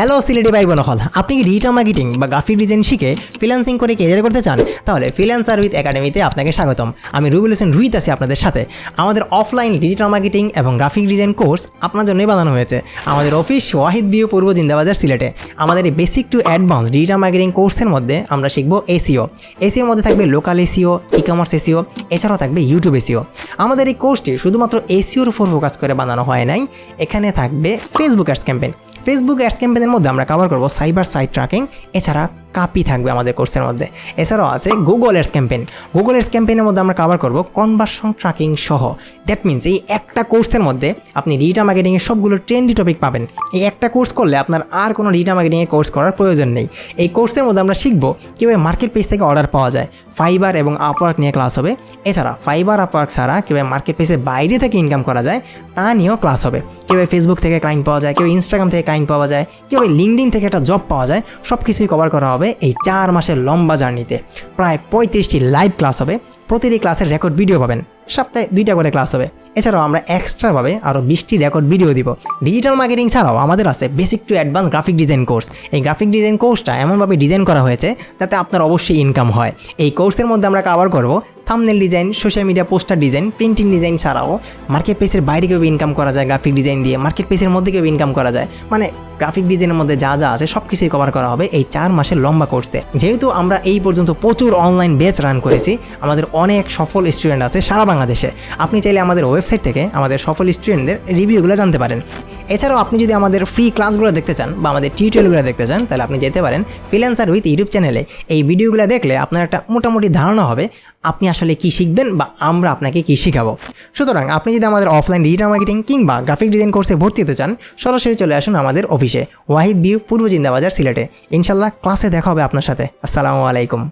Hello Sylheti ভাই বোন হল আপনি কি ডিজিটাল মার্কেটিং বা গ্রাফিক ডিজাইন শিখে ফ্রিল্যান্সিং করে কেরিয়ার করতে চান? তাহলে ফ্রিল্যান্সার উইথ একাডেমিতে আপনাকে স্বাগতম। আমি রুবেল হোসেন রুহিত আছি আপনাদের সাথে। আমাদের অফলাইন ডিজিটাল মার্কেটিং এবং গ্রাফিক ডিজাইন কোর্স আপনার জন্যই বানানো হয়েছে। আমাদের অফিস ওয়াহিদ বিউ পূর্ব জিন্দাবাজার সিলেটে। আমাদের এই basic to advance digital marketing কোর্সের মধ্যে আমরা শিখব এসিও। এসিওর মধ্যে থাকবে local SEO e commerce SEO, এছাড়াও থাকবে ইউটিউব এসিও। আমাদের এই কোর্সটি শুধুমাত্র এসিওর উপর ফোকাস করে বানানো হয় নাই, এখানে থাকবে Facebook ads campaign Facebook ads মধ্যে আমরা কভার করব সাইবার সাইট ট্র্যাকিং এছাড়া কাপি থাকবে আমাদের কোর্সের মধ্যে। এছাড়াও আছে Google ads campaign Google ads ক্যাম্পেইনের মধ্যে আমরা কভার করব কনভার্সন ট্র্যাকিং সহ। দ্যাট মিনস এই একটা কোর্সের মধ্যে আপনি ডিজিটাল মার্কেটিংয়ের সবগুলো ট্রেন্ডি টপিক পাবেন। এই একটা কোর্স করলে আপনার আর কোনো ডিজিটাল মার্কেটিংয়ের কোর্স করার প্রয়োজন নেই। এই কোর্সের মধ্যে আমরা শিখব কীভাবে মার্কেট পেজ থেকে অর্ডার পাওয়া যায়। ফাইবার এবং আপওয়ার্ক নিয়ে ক্লাস হবে। এছাড়া ফাইবার আপওয়ার্ক ছাড়া কীভাবে মার্কেট পেজের বাইরে থেকে ইনকাম করা যায়, তা নিয়েও ক্লাস হবে। কীভাবে ফেসবুক থেকে ক্লাইন্ট পাওয়া যায়, কীভাবে ইনস্টাগ্রাম থেকে ক্লাইন্ট পাওয়া যায়, কীভাবে লিঙ্কডিন থেকে একটা জব পাওয়া যায় সব কিছুই কভার করা হবে এই চার মাসের লম্বা জার্নিতে। প্রায় পঁয়ত্রিশটি লাইভ ক্লাস হবে, প্রতিটি ক্লাসের রেকর্ড ভিডিও পাবেন, সপ্তাহে দুইটা করে ক্লাস হবে। এছাড়াও আমরা এক্সট্রাভাবে আরও বিশটি রেকর্ড ভিডিও দিব। ডিজিটাল মার্কেটিং ছাড়াও আমাদের আছে basic to advance graphic design course. এই গ্রাফিক ডিজাইন কোর্সটা এমনভাবে ডিজাইন করা হয়েছে যাতে আপনার অবশ্যই ইনকাম হয়। এই কোর্সের মধ্যে আমরা কাভার করব thumbnail design social media poster design printing design ছাড়াও মার্কেট প্লেসের বাইরে কেউ ইনকাম করা যায় গ্রাফিক ডিজাইন দিয়ে মার্কেট প্লেসের মধ্যে কেউ ইনকাম করা যায়? মানে গ্রাফিক ডিজাইনের মধ্যে যা যা আছে সব কিছুই কভার করা হবে এই চার মাসের লম্বা কোর্সে যেহেতু আমরা এই পর্যন্ত প্রচুর অনলাইন ব্যাচ রান করেছি, আমাদের অনেক সফল স্টুডেন্ট আছে সারা বাংলাদেশে। আপনি চাইলে আমাদের ওয়েবসাইট থেকে আমাদের সফল স্টুডেন্টদের রিভিউগুলো জানতে পারেন। এছাড়াও আপনি যদি আমাদের ফ্রি ক্লাসগুলো দেখতে চান বা আমাদের টিউটোরিয়ালগুলো দেখতে চান, তাহলে আপনি যেতে পারেন ফ্রিল্যান্সার উইথ ইউটিউব চ্যানেলে এই ভিডিওগুলো দেখলে আপনার একটা মোটামুটি ধারণা হবে আপনি আসলে কি শিখবেন বা আমরা আপনাকে কি শেখাবো। সুতরাং আপনি যদি আমাদের অফলাইন ডিজিটাল মার্কেটিং কিংবা গ্রাফিক ডিজাইন কোর্সে ভর্তি হতে চান, সরাসরি চলে আসুন আমাদের অফিসে ওয়াহিদ বিউ পূর্ব জিন্দাবাজার সিলেটে। ইনশাল্লাহ ক্লাসে দেখা হবে আপনার সাথে। আসসালামু আলাইকুম।